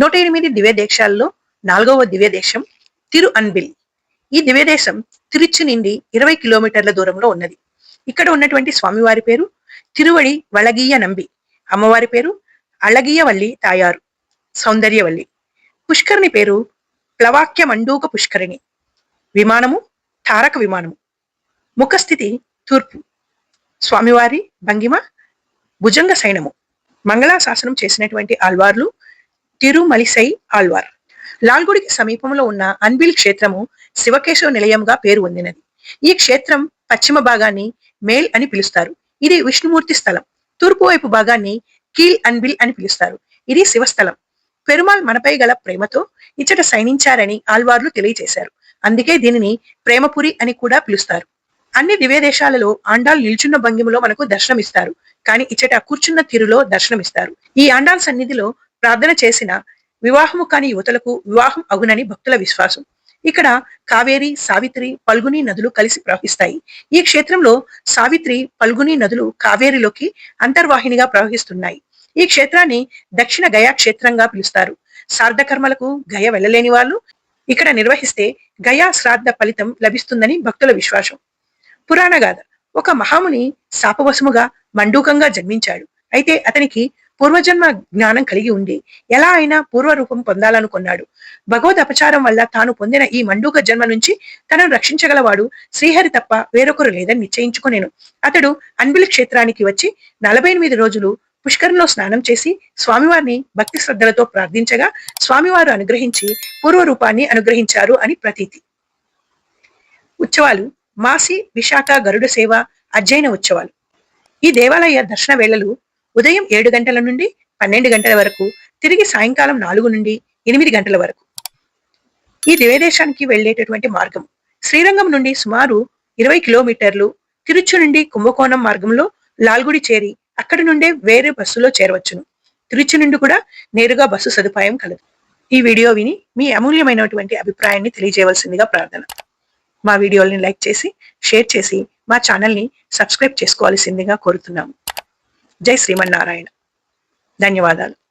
నూట ఎనిమిది దివ్యదేశాల్లో నాలుగవ దివ్యదేశం తిరు అన్బిల్ ఈ దివ్యదేశం తిరుచి నుండి ఇరవై కిలోమీటర్ల దూరంలో ఉన్నది. ఇక్కడ ఉన్నటువంటి స్వామివారి పేరు తిరువడి వళగీయ నంబి. అమ్మవారి పేరు అళగియవల్లి తాయారు. సౌందర్యవల్లి. పుష్కరిణి పేరు ప్లవాక్య మండూక పుష్కరిణి. విమానము తారక విమానము. ముఖస్థితి తూర్పు. స్వామివారి భంగిమ భుజంగ సైనము మంగళాశాసనం చేసినటువంటి ఆల్వార్లు తిరుమలిసై ఆళ్వార్. లాల్గుడికి సమీపంలో ఉన్న అన్బిల్ క్షేత్రము శివకేశవ నిలయంగా పేరు పొందినది. ఈ క్షేత్రం పశ్చిమ భాగాన్ని మేల్ అని పిలుస్తారు. ఇది విష్ణుమూర్తి స్థలం. తూర్పు వైపు భాగాన్ని కీల్ అన్బిల్ అని పిలుస్తారు. ఇది శివస్థలం. పెరుమాల్ మనపై గల ప్రేమతో ఇచ్చట సైనించారని ఆల్వార్లు తెలియజేశారు. అందుకే దీనిని ప్రేమపురి అని కూడా పిలుస్తారు. అన్ని దివ్యదేశాలలో ఆండాల్ నిల్చున్న భంగిమలో మనకు దర్శనమిస్తారు. కానీ ఇచ్చట కూర్చున్న తీరులో దర్శనమిస్తారు. ఈ ఆండాల్ సన్నిధిలో ప్రార్థన చేసిన వివాహము కాని యువతలకు వివాహం అగునని భక్తుల విశ్వాసం. ఇక్కడ కావేరి సావిత్రి పల్గుని నదులు కలిసి ప్రవహిస్తాయి. ఈ క్షేత్రంలో సావిత్రి పల్గుని నదులు కావేరిలోకి అంతర్వాహినిగా ప్రవహిస్తున్నాయి. ఈ క్షేత్రాన్ని దక్షిణ గయా క్షేత్రంగా పిలుస్తారు. శార్ధకర్మలకు గయ వెళ్ళలేని వాళ్ళు ఇక్కడ నిర్వహిస్తే గయా శ్రాద్ధ ఫలితం లభిస్తుందని భక్తుల విశ్వాసం. పురాణగాథ. ఒక మహాముని శాపవశముగా మండూకంగా జన్మించాడు. అయితే అతనికి పూర్వజన్మ జ్ఞానం కలిగి ఉండి ఎలా అయినా పూర్వరూపం పొందాలనుకున్నాడు. భగవద్ అపచారం వల్ల తాను పొందిన ఈ మండూక జన్మ నుంచి తనను రక్షించగలవాడు శ్రీహరి తప్ప వేరొకరు లేదని నిశ్చయించుకునేను. అతడు అన్బిల్ క్షేత్రానికి వచ్చి నలభై ఎనిమిది రోజులు పుష్కరంలో స్నానం చేసి స్వామివారిని భక్తి శ్రద్ధలతో ప్రార్థించగా స్వామివారు అనుగ్రహించి పూర్వరూపాన్ని అనుగ్రహించారు అని ప్రతీతి. ఉత్సవాలు మాసి విశాఖ గరుడ సేవ అధ్యయన ఉత్సవాలు. ఈ దేవాలయ దర్శన వేళలు ఉదయం ఏడు గంటల నుండి పన్నెండు గంటల వరకు తిరిగి సాయంకాలం నాలుగు నుండి ఎనిమిది గంటల వరకు. ఈ దివ్యదేశానికి వెళ్ళేటటువంటి మార్గం. శ్రీరంగం నుండి సుమారు ఇరవై కిలోమీటర్లు తిరుచు నుండి కుంభకోణం మార్గంలో లాల్గుడి చేరి అక్కడి నుండే వేరే బస్సులో చేరవచ్చును. తిరుచి నుండి కూడా నేరుగా బస్సు సదుపాయం కలదు. ఈ వీడియో విని మీ అమూల్యమైనటువంటి అభిప్రాయాన్ని తెలియజేయవలసిందిగా ప్రార్థన. మా వీడియోల్ని లైక్ చేసి షేర్ చేసి మా ఛానల్ని సబ్స్క్రైబ్ చేసుకోవాల్సిందిగా కోరుతున్నాము. జై శ్రీమన్నారాయణ. ధన్యవాదాలు.